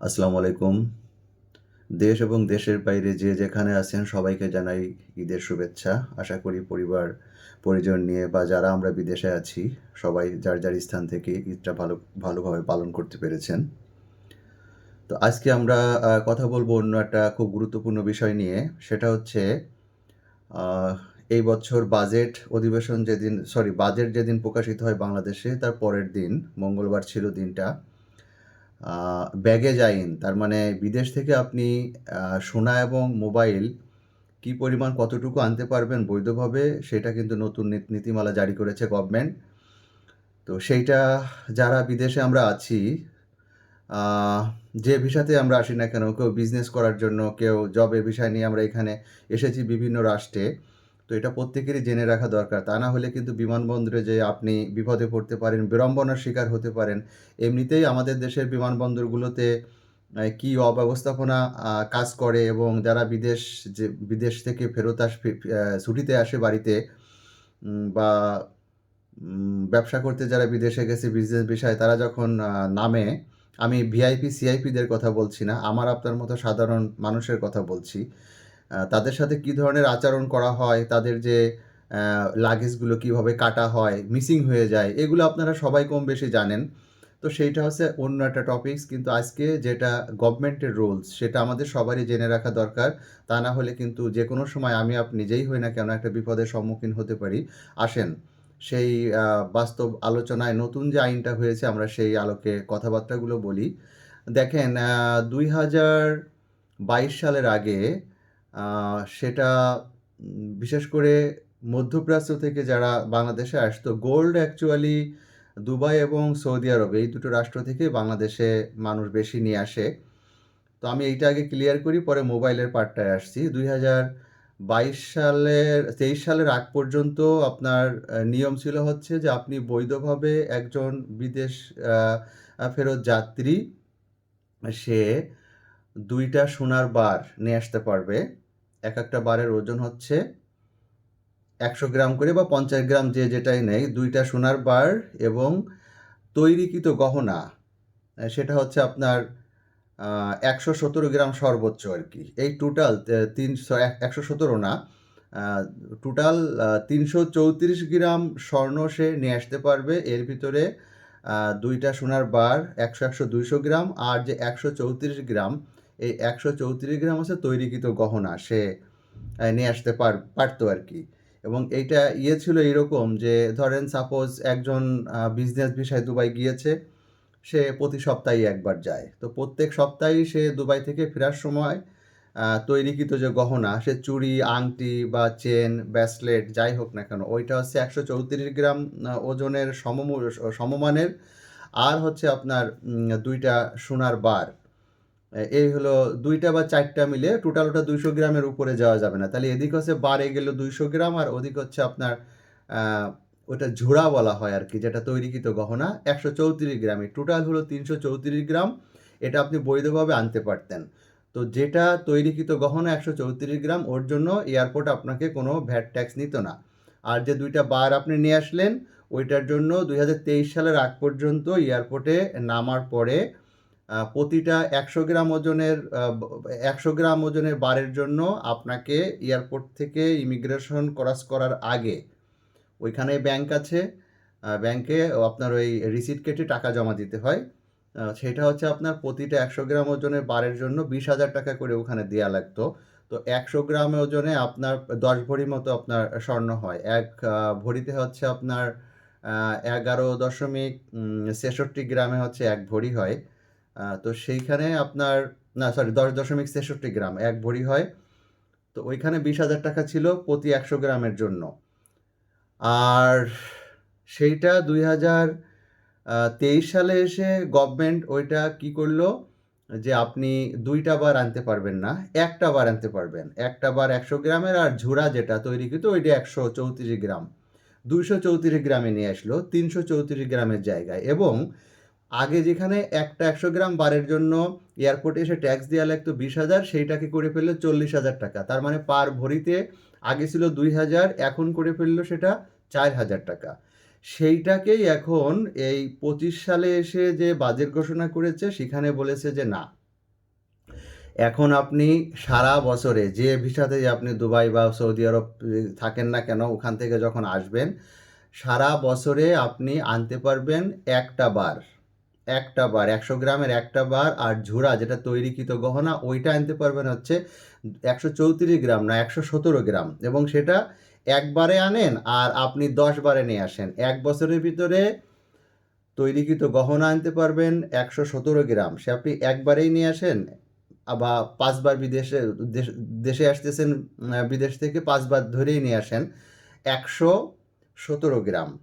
আসসালামু আলাইকুম। দেশ এবং দেশের বাইরে যে যেখানে আছেন সবাইকে জানাই ঈদের শুভেচ্ছা। আশা করি পরিবার, পরিজন নিয়ে বা যারা আমরা বিদেশে আছি, সবাই যার যার স্থান থেকে ঈদটা ভালো, ভালোভাবে পালন করতে পেরেছেন। তো আজকে আমরা কথা বলব অন্য একটা খুব গুরুত্বপূর্ণ বিষয় নিয়ে। সেটা হচ্ছে এই বছর বাজেট অধিবেশন যেদিন সরি বাজেট যেদিন প্রকাশিত হয় বাংলাদেশে, তার পরের দিন, মঙ্গলবার ছিল দিনটা। ব্যাগেজ আইন তার মানে বিদেশ থেকে আপনি সোনা এবং মোবাইল কি পরিমাণ কতটুকু আনতে পারবেন বৈধভাবে, সেটা কিন্তু নতুন নীত- নীতিমালা জারি করেছে গভর্নমেন্ট তো সেইটা যারা বিদেশে আমরা আছি যে ভিসাতে আমরা আসি না কেন, কেউ বিজনেস করার জন্য, কেউ জবের বিষয় নিয়ে আমরা এখানে এসেছি বিভিন্ন রাষ্ট্রে। তো এটা প্রত্যেকেরই জেনে রাখা দরকার। তা না হলে কিন্তু বিমানবন্দরে যে আপনি বিপদে পড়তে পারেন, বিড়ম্বনার শিকার হতে পারেন, এমনিতেই আমাদের দেশের বিমানবন্দরগুলোতে কি অব্যবস্থাপনা কাজ করে এবং যারা বিদেশ যে, বিদেশ থেকে ফেরত আস ছুটিতে আসে বাড়িতে বা ব্যবসা করতে যারা বিদেশে গেছে বিজনেস বিষয়ে, তারা যখন নামে, আমি ভিআইপি সিআইপিদের কথা বলছি না, আমার আপনার মতো সাধারণ মানুষের কথা বলছি। তাদের সাথে কি ধরনের আচরণ করা হয়, তাদের যে লাগেজগুলো কীভাবে কাটা হয় মিসিং হয়ে যায়, এগুলো আপনারা সবাই কম বেশি জানেন। তো সেইটা হচ্ছে অন্য একটা টপিকস কিন্তু আজকে যেটা গভর্নমেন্টের রুলস সেটা আমাদের সবারই জেনে রাখা দরকার। তা না হলে কিন্তু যে কোনো সময় আমি আপনি নিজেই হই না কেন একটা বিপদের সম্মুখীন হতে পারি। আসেন, সেই বাস্তব আলোচনায় নতুন যে আইনটা হয়েছে, আমরা সেই আলোকে কথাবার্তাগুলো বলি। দেখেন দুই হাজার বাইশ সালের আগে সেটা, বিশেষ করে মধ্যপ্রাচ্য থেকে যারা বাংলাদেশে আসতো গোল্ড অ্যাকচুয়ালি দুবাই এবং সৌদি আরব এই দুটো রাষ্ট্র থেকে বাংলাদেশে মানুষ বেশি নিয়ে আসে। তো আমি এইটা আগে ক্লিয়ার করি, পরে মোবাইলের পার্টটায় আসছি। দুই হাজার বাইশ সালের, তেইশ সালের আগ পর্যন্ত আপনার নিয়ম ছিল হচ্ছে যে আপনি বৈধভাবে একজন বিদেশ ফেরত যাত্রী, সে দুইটা সোনার বার নিয়ে আসতে পারবে। এক একটা বারের ওজন হচ্ছে একশো গ্রাম করে বা পঞ্চাশ গ্রাম যে যেটাই নেই, দুইটা সোনার বার এবং তৈরিকৃত গহনা সেটা হচ্ছে আপনার একশো সতেরো গ্রাম সর্বোচ্চ আর কি। এই টোটাল তিনশো একশো সতেরো না টোটাল তিনশো চৌত্রিশ গ্রাম স্বর্ণ সে নিয়ে আসতে পারবে। এর ভিতরে দুইটা সোনার বার একশো একশো দুইশো গ্রাম আর যে একশো চৌত্রিশ গ্রাম এই একশো চৌত্রিশ গ্রাম হচ্ছে তৈরিকৃত গহনা সে নিয়ে আসতে পার, পারতো আর কি। এবং এইটা ইয়ে ছিল এরকম যে, ধরেন সাপোজ একজন বিজনেস বিষয়ে দুবাই গিয়েছে, সে প্রতি সপ্তাহে একবার যায়। তো প্রত্যেক সপ্তাহেই সে দুবাই থেকে ফেরার সময় তৈরিকৃত যে গহনা, সে চুড়ি, আংটি বা চেন ব্যাসলেট যাই হোক না কেন, ওইটা হচ্ছে একশো চৌত্রিশ গ্রাম ওজনের সমমানের। আর হচ্ছে আপনার দুইটা সোনার বার। এই হলো দুইটা বা চারটা মিলে টোটাল ওটা দুইশো গ্রামের উপরে যাওয়া যাবে না। তাহলে এদিক হচ্ছে বারে গেল দুইশো গ্রাম আর ওদিক হচ্ছে আপনার ওটা ঝোড়া বলা হয় আর কি, যেটা তৈরিকৃত গহনা, একশো চৌত্রিশ গ্রামে। টোটাল হলো তিনশো চৌত্রিশ গ্রাম, এটা আপনি বৈধভাবে আনতে পারতেন। তো যেটা তৈরিকৃত গহনা একশো চৌত্রিশ গ্রাম, ওর জন্য এয়ারপোর্ট আপনাকে কোনো ভ্যাট ট্যাক্স নিত না। আর যে দুইটা বার আপনি নিয়ে আসলেন, ওইটার জন্য দুই হাজার তেইশ সালের আগ পর্যন্ত এয়ারপোর্টে নামার পরে প্রতিটা একশো গ্রাম ওজনের একশো গ্রাম ওজনের বারের জন্য আপনাকে এয়ারপোর্ট থেকে ইমিগ্রেশন ক্রস করার আগে ওইখানে ব্যাংক আছে ব্যাংকে আপনার ওই রিসিট কেটে টাকা জমা দিতে হয়। সেটা হচ্ছে আপনার প্রতিটা একশো গ্রাম ওজনের বারের জন্য বিশ হাজার টাকা করে ওখানে দেওয়া লাগতো। তো একশো গ্রাম ওজনে আপনার দশ ভরি মতো আপনার স্বর্ণ হয়। এক ভরিতে হচ্ছে আপনার এগারো দশমিক ছেষট্টি গ্রামে হচ্ছে এক ভরি হয়। তো সেইখানে আপনার, না সরি দশ দশমিক ছেষট্টি গ্রাম, এক ভরি হয়। তো ওইখানে বিশ হাজার টাকা ছিল প্রতি একশো গ্রামের জন্য। আর সেইটা দুই হাজার তেইশ সালে এসে গভর্নমেন্ট ওইটা কি করল যে আপনি দুইটা বার আনতে পারবেন না, একটা বার আনতে পারবেন। একটা বার একশো গ্রামের আর ঝুড়া যেটা তৈরি তৈরিকৃত ওইটা একশো চৌত্রিশ গ্রাম। দুইশো চৌত্রিশ গ্রামে নিয়ে আসলো, তিনশো চৌত্রিশ গ্রামের জায়গায়। এবং আগে যেখানে একটা একশো গ্রাম বারের জন্য এয়ারপোর্টে এসে ট্যাক্স দেওয়া লাগতো বিশ হাজার, সেইটাকে করে ফেলল চল্লিশ হাজার টাকা। তার মানে পার ভরিতে আগে ছিল দুই হাজার, এখন করে ফেলল সেটা চার হাজার টাকা। সেইটাকেই এখন এই পঁচিশ সালে এসে যে বাজেট ঘোষণা করেছে, সেখানে বলেছে যে না। এখন আপনি সারা বছরে যে ভিসাতেই আপনি দুবাই বা সৌদি আরব থাকেন না কেন, ওখান থেকে যখন আসবেন, সারা বছরে আপনি আনতে পারবেন একটা বার। একটা বার, একশো গ্রামের একটা বার আর ঝুরা যেটা তৈরিকৃত গহনা, ওইটা আনতে পারবেন হচ্ছে একশো চৌত্রিশ গ্রাম না একশো সতেরো গ্রাম এবং সেটা একবারে আনেন আর আপনি দশ বারে নিয়ে আসেন। এক বছরের ভিতরে তৈরিকৃত গহনা আনতে পারবেন একশো সতেরো গ্রাম। সে আপনি একবারেই নিয়ে আসেন বা পাঁচবার বিদেশে, দেশ- দেশে আসতেছেন বিদেশ থেকে পাঁচবার ধরেই নিয়ে আসেন একশো সতেরো গ্রাম।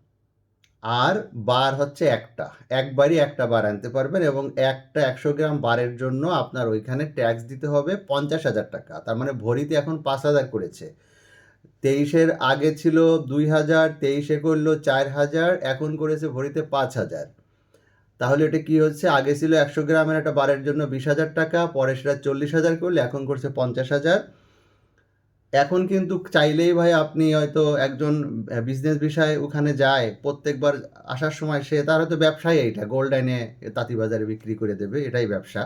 আর বার হচ্ছে একটা। একবারই একটা বার আনতে পারবেন এবং একটা একশো গ্রাম বারের জন্য আপনার ওইখানে ট্যাক্স দিতে হবে পঞ্চাশ হাজার টাকা। তার মানে ভরিতে এখন পাঁচ হাজার করেছে। তেইশের আগে ছিল দুই হাজার, তেইশে করল চার হাজার, এখন করেছে ভরিতে পাঁচ হাজার। তাহলে এটা কি হচ্ছে? আগে ছিল একশো গ্রামের একটা বারের জন্য বিশ হাজার টাকা, পরে সেটা চল্লিশ হাজার করলে এখন করছে পঞ্চাশ হাজার। এখন কিন্তু চাইলেই ভাই আপনি হয়তো একজন বিজনেস বিষয়ে ওখানে যায়, প্রত্যেকবার আসার সময় সে, তার হয়তো ব্যবসায় এইটা গোল্ড এনে তাঁতিবাজারে বিক্রি করে দেবে, এটাই ব্যবসা।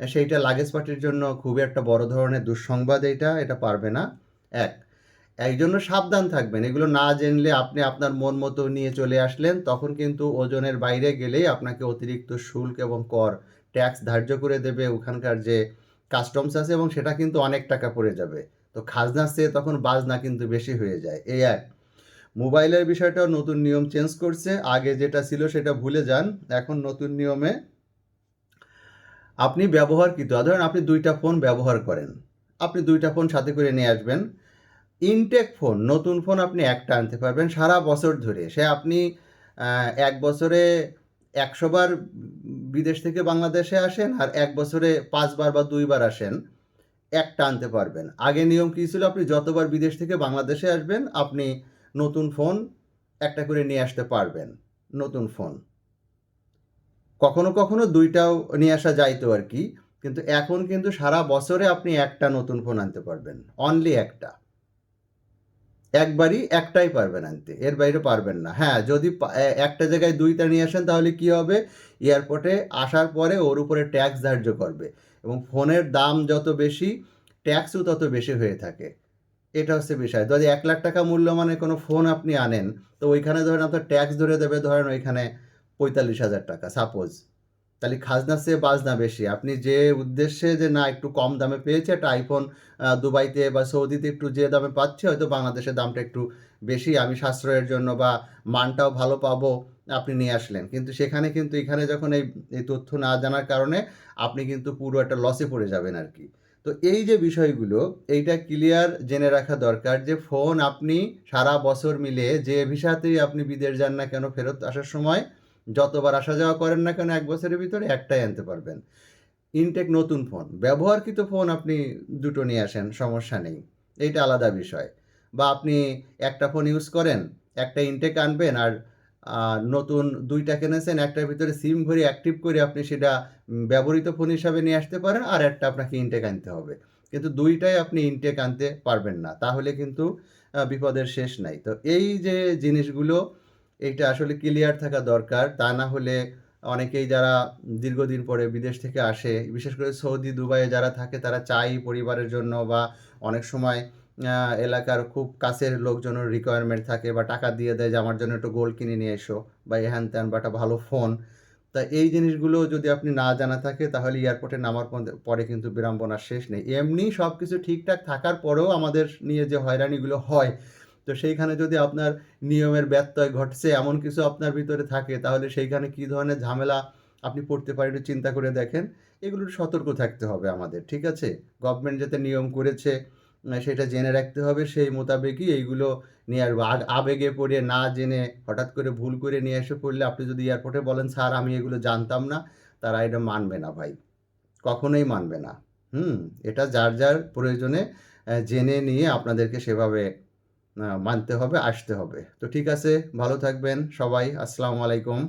সেইটা লাগেজ পার্টির জন্য খুবই একটা বড় ধরনের দুঃসংবাদ এইটা, এটা পারবে না। এক এই জন্য সাবধান থাকবেন, এগুলো না জেনলে আপনি আপনার মন মতো নিয়ে চলে আসলেন, তখন কিন্তু ওজনের বাইরে গেলেই আপনাকে অতিরিক্ত শুল্ক এবং কর ট্যাক্স ধার্য করে দেবে ওখানকার যে কাস্টমস আছে এবং সেটা কিন্তু অনেক টাকা পড়ে যাবে। তো খাজনার চেয়ে তখন বাজনা কিন্তু বেশি হয়ে যায়। এই এক মোবাইলের বিষয়টাও নতুন নিয়ম চেঞ্জ করছে। আগে যেটা ছিল সেটা ভুলে যান। এখন নতুন নিয়মে আপনি ব্যবহারকৃত ধরেন আপনি দুইটা ফোন ব্যবহার করেন, আপনি দুইটা ফোন সাথে করে নিয়ে আসবেন। ইনটেক ফোন, নতুন ফোন আপনি একটা আনতে পারবেন সারা বছর ধরে। সে আপনি এক বছরে একশোবার বিদেশ থেকে বাংলাদেশে আসেন আর এক বছরে পাঁচবার বা দুইবার আসেন। একটা আনতে পারবেন। আগে নিয়ম কী ছিল? আপনি যতবার বিদেশ থেকে বাংলাদেশে আসবেন, আপনি নতুন ফোন একটা করে নিয়ে আসতে পারবেন, নতুন ফোন কখনো কখনো দুইটাও নিয়ে আসা যাইতো আর কি, কিন্তু এখন কিন্তু সারা বছরে আপনি একটা নতুন ফোন আনতে পারবেন অনলি একটা। একবারই একটাই পারবেন আনতে, এর বাইরে পারবেন না। হ্যাঁ যদি একটা জায়গায় দুইটা নিয়ে আসেন, তাহলে কি হবে? এয়ারপোর্টে আসার পরে ওর উপরে ট্যাক্স ধার্য করবে এবং ফোনের দাম যত বেশি, ট্যাক্সও তত বেশি হয়ে থাকে। এটা হচ্ছে বিষয়। যদি এক লাখ টাকা মূল্যমানের কোনো ফোন আপনি আনেন, তো ওইখানে ধরেন আপনার ট্যাক্স ধরে দেবে, ধরেন ওইখানে পঁয়তাল্লিশ হাজার টাকা, সাপোজ। তাহলে খাজনার চেয়ে বাজনা বেশি। আপনি যে উদ্দেশ্যে যে না, একটু কম দামে পেয়েছে, একটা আইফোন দুবাইতে বা সৌদিতে একটু যে দামে পাচ্ছে, হয়তো বাংলাদেশের দামটা একটু বেশি। আমি সাশ্রয়ের জন্য বা মানটাও ভালো পাবো আপনি নিয়ে আসলেন। কিন্তু সেখানে কিন্তু, এখানে যখন এই এই তথ্য না জানার কারণে আপনি কিন্তু পুরো একটা লসে পড়ে যাবেন আর কি তো এই যে বিষয়গুলো, এইটা ক্লিয়ার জেনে রাখা দরকার যে ফোন আপনি সারা বছর মিলে যে ভিসাতেই আপনি বিদেশ যান না কেন ফেরত আসার সময় যতবার আসা যাওয়া করেন না কেন এক বছরের ভিতরে একটাই আনতে পারবেন। ইনটেক নতুন ফোন, ব্যবহারকৃত ফোন আপনি দুটো নিয়ে আসেন, সমস্যা নেই। এইটা আলাদা বিষয়। বা আপনি একটা ফোন ইউজ করেন, একটা ইনটেক আনবেন আর নতুন দুইটা কিনেছেন, একটার ভিতরে সিম ভরে অ্যাক্টিভ করে আপনি সেটা ব্যবহৃত ফোন হিসাবে নিয়ে আসতে পারেন আর একটা আপনাকে ইনটেক আনতে হবে। কিন্তু দুইটাই আপনি ইনটেক আনতে পারবেন না। তাহলে কিন্তু বিপদের শেষ নাই। তো এই যে জিনিসগুলো এইটা আসলে ক্লিয়ার থাকা দরকার। তা না হলে অনেকেই যারা দীর্ঘদিন পরে বিদেশ থেকে আসে, বিশেষ করে সৌদি, দুবাইয়ে যারা থাকে, তারা চাই পরিবারের জন্য বা অনেক সময় এলাকার খুব কাছের লোকজনের রিকোয়ারমেন্ট থাকে বা টাকা দিয়ে দেয় যে আমার জন্য একটু গোল্ড কিনে নিয়ে এসো বা হ্যান ত্যান বা একটা ভালো ফোন তা এই জিনিসগুলো যদি আপনি না জানা থাকে, তাহলে এয়ারপোর্টে নামার পরে কিন্তু বিড়ম্বনার শেষ নেই। এমনি সব কিছু ঠিকঠাক থাকার পরেও আমাদের নিয়ে যে হয়রানিগুলো হয় তো সেইখানে যদি আপনার নিয়মের ব্যত্যয় ঘটছে, এমন কিছু আপনার ভিতরে থাকে, তাহলে সেইখানে কী ধরনের ঝামেলা আপনি পড়তে পারেন একটু চিন্তা করে দেখেন। এগুলো সতর্ক থাকতে হবে আমাদের, ঠিক আছে? গভর্নমেন্ট যাতে নিয়ম করেছে সেটা জেনে রাখতে হবে, সেই মোতাবেকই এইগুলো নিয়ে আগ- আবেগে পড়ে না জেনে হঠাৎ করে ভুল করে নিয়ে এসে পড়লে আপনি যদি এয়ারপোর্টে বলেন, স্যার, আমি এগুলো জানতাম না, তারা এটা মানবে না ভাই। কখনোই মানবে না। হুম, এটা যার যার প্রয়োজনে জেনে নিয়ে আপনাদেরকে সেভাবে মানতে হবে আসতে হবে। তো ঠিক আছে ভালো থাকবেন সবাই আসসালামু আলাইকুম।